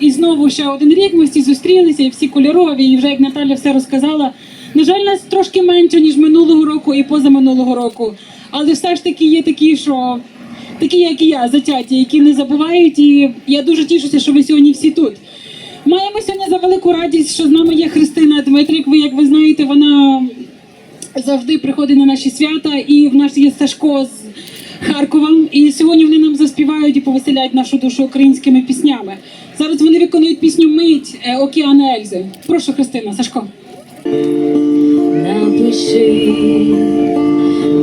І знову ще один рік ми всі зустрілися, і всі кольорові, і вже як Наталя все розказала. На жаль, нас трошки менше, ніж минулого року і позаминулого року. Але все ж таки є такі, що такі, як і я, затяті, які не забувають. І я дуже тішуся, що ви сьогодні всі тут. Маємо сьогодні за велику радість, що з нами є Христина Дмитрик. Ви, як ви знаєте, вона завжди приходить на наші свята, і в нас є Сашко з Харкова. І сьогодні вони нам заспівають і повеселяють нашу душу українськими піснями. Зараз вони виконують пісню Мить е, Океана Ельзи. Прошу, Христина, Сашко. Напиши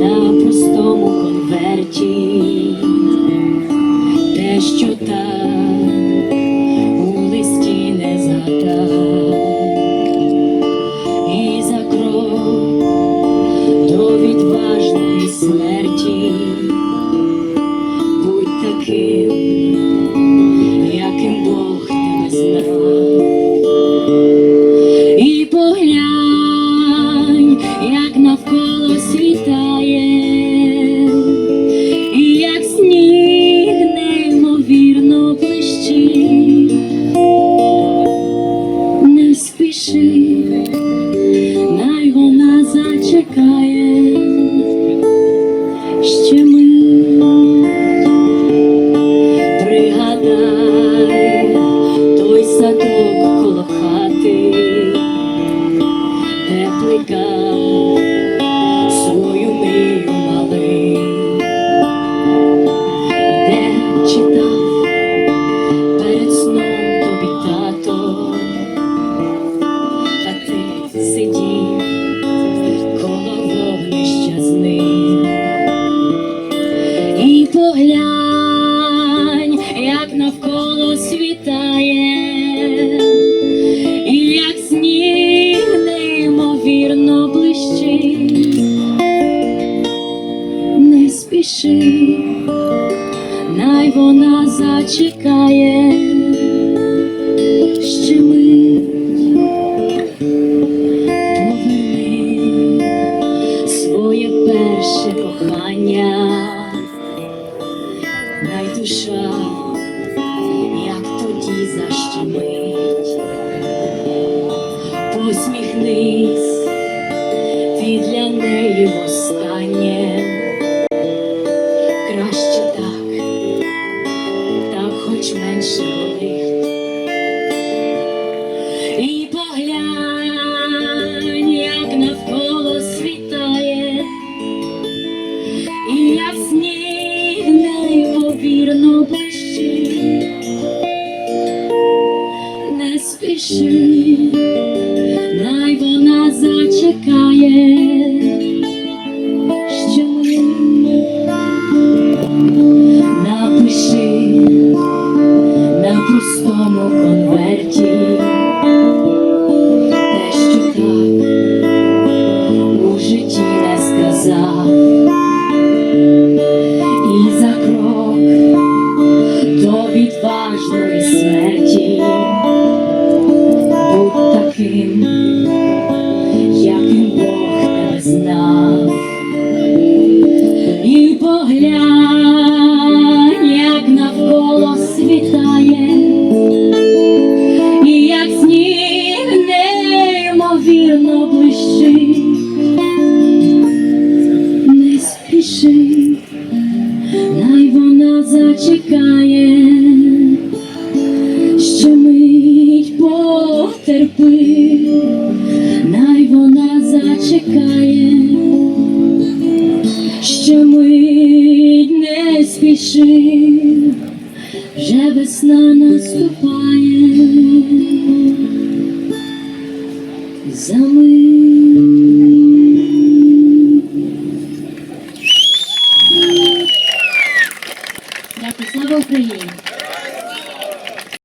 на пустому конверті те, що там у листі не згадав, і за крок до відважної смерті спіши, як навколо світає, і як сніг неймовірно блищить. Не спіши, най вона зачекає, ще ми своє перше кохання, душа, посміхнись, ти для неї востаннє, краще так, так хоч менше болить. І поглянь, як навколо світає, і як сніг неймовірно блищить. Не спіши, сказав, і за крок до відважної смерті будь таким, яким Бог тебе знав. І поглянь, як навколо світає, і як сніг неймовірно блищить. Спіши, най вона зачекає, ще мить потерпи, най вона зачекає, ще мить не спіши, вже весна наступає. За мить